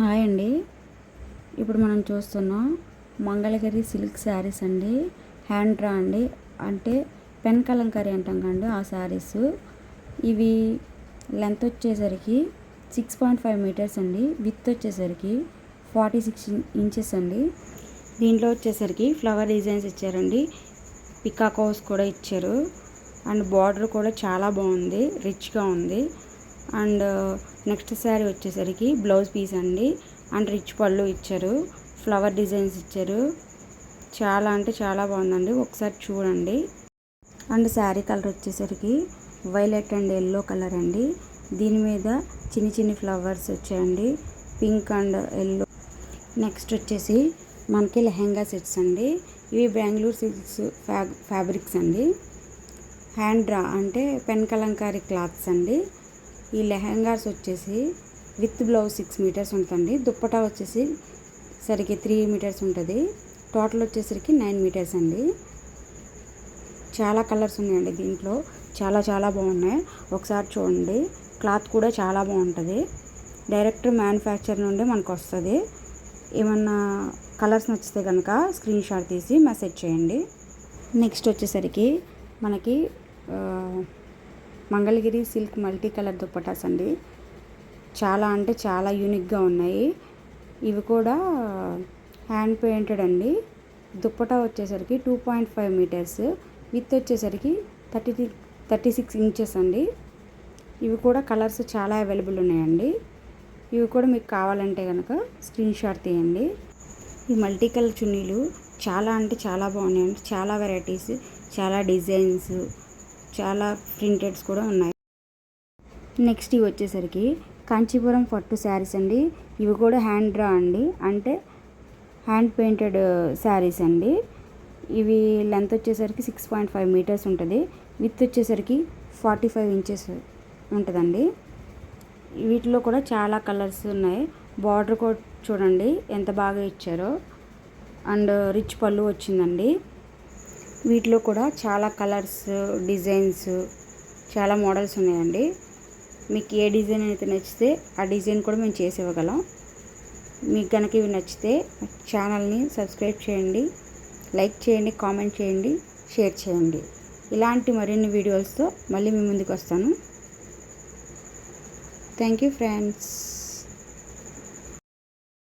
Hi అండి. ఇప్పుడు మనం చూస్తున్నాం మంగళగిరి సిల్క్ శారీస్ అండి. హ్యాండ్ డ్రా అండి. అంటే పెన్ కలంకారీ అంటాం కండి ఆ శారీస్. ఇవి లెంత్ వచ్చేసరికి సిక్స్ పాయింట్ ఫైవ్ మీటర్స్ అండి. విత్ వచ్చేసరికి ఫార్టీ సిక్స్ ఇంచెస్ అండి. దీంట్లో వచ్చేసరికి ఫ్లవర్ డిజైన్స్ ఇచ్చారండి. పికాకోస్ కూడా ఇచ్చారు. అండ్ బార్డర్ కూడా చాలా బాగుంది. రిచ్గా ఉంది. అండ్ నెక్స్ట్ శారీ వచ్చేసరికి బ్లౌజ్ పీస్ అండి. అండ్ రిచ్ పళ్ళు ఇచ్చారు. ఫ్లవర్ డిజైన్స్ ఇచ్చారు. చాలా అంటే చాలా బాగుందండి. ఒకసారి చూడండి. అండ్ శారీ కలర్ వచ్చేసరికి వైలెట్ అండ్ ఎల్లో కలర్ అండి. దీని మీద చిన్ని చిన్ని ఫ్లవర్స్ వచ్చాయండి. Pink and yellow. నెక్స్ట్ వచ్చేసి మనకి లెహెంగా సెట్స్ అండి. ఇవి బెంగళూరు సిల్క్స్ ఫ్యా ఫ్యాబ్రిక్స్ అండి. హ్యాండ్ డ్రా అంటే పెన్ కలంకారీ క్లాత్స్ అండి. ఈ లెహంగాస్ వచ్చేసి విత్ బ్లౌజ్ సిక్స్ మీటర్స్ ఉంటుంది దుప్పటా వచ్చేసి సరికి త్రీ మీటర్స్ ఉంటుంది. టోటల్ వచ్చేసరికి నైన్ మీటర్స్ అండి. చాలా కలర్స్ ఉన్నాయండి దీంట్లో. చాలా చాలా బాగున్నాయి. ఒకసారి చూడండి. క్లాత్ కూడా చాలా బాగుంటుంది. డైరెక్ట్ మ్యానుఫ్యాక్చర్ నుండి మనకు వస్తుంది. ఏమన్నా కలర్స్ నచ్చితే కనుక స్క్రీన్ షాట్ తీసి మెసేజ్ చేయండి. నెక్స్ట్ వచ్చేసరికి మనకి Mangalagiri silk multi colour dupattas అండి. చాలా అంటే చాలా యూనిక్గా ఉన్నాయి. ఇవి కూడా హ్యాండ్ పెయింటెడ్ అండి. దుప్పటా వచ్చేసరికి two point five metres with వచ్చేసరికి థర్టీ థర్టీ సిక్స్ ఇంచెస్ అండి. ఇవి కూడా కలర్స్ చాలా అవైలబుల్ ఉన్నాయండి. ఇవి కూడా మీకు కావాలంటే కనుక స్క్రీన్ షాట్ తీయండి. ఈ మల్టీ కలర్ చున్నీలు చాలా అంటే చాలా బాగున్నాయండి. చాలా వెరైటీస్ చాలా డిజైన్స్ చాలా ప్రింటెడ్స్ కూడా ఉన్నాయి. నెక్స్ట్ ఇవి వచ్చేసరికి కాంచీపురం పట్టు శారీస్ అండి. ఇవి కూడా హ్యాండ్ డ్రా అండి. అంటే హ్యాండ్ పెయింటెడ్ శారీస్ అండి. ఇవి లెంత్ వచ్చేసరికి సిక్స్ పాయింట్ ఫైవ్ మీటర్స్ ఉంటుంది. విత్ వచ్చేసరికి ఫార్టీ ఫైవ్ ఇంచెస్ ఉంటుందండి. వీటిలో కూడా చాలా కలర్స్ ఉన్నాయి. బార్డర్ కూడా చూడండి ఎంత బాగా ఇచ్చారో. అండ్ రిచ్ పళ్ళు వచ్చిందండి. వీటిలో కూడా చాలా కలర్స్ డిజైన్స్ చాలా మోడల్స్ ఉన్నాయండి. మీకు ఏ డిజైన్ అయితే నచ్చితే ఆ డిజైన్ కూడా మేము చేసి ఇవ్వగలం మీకు కనుక ఇవి నచ్చితే ఛానల్ని సబ్స్క్రైబ్ చేయండి లైక్ చేయండి కామెంట్ చేయండి షేర్ చేయండి. ఇలాంటి మరిన్ని వీడియోస్తో మళ్ళీ మీ ముందుకు వస్తాను. Thank you friends.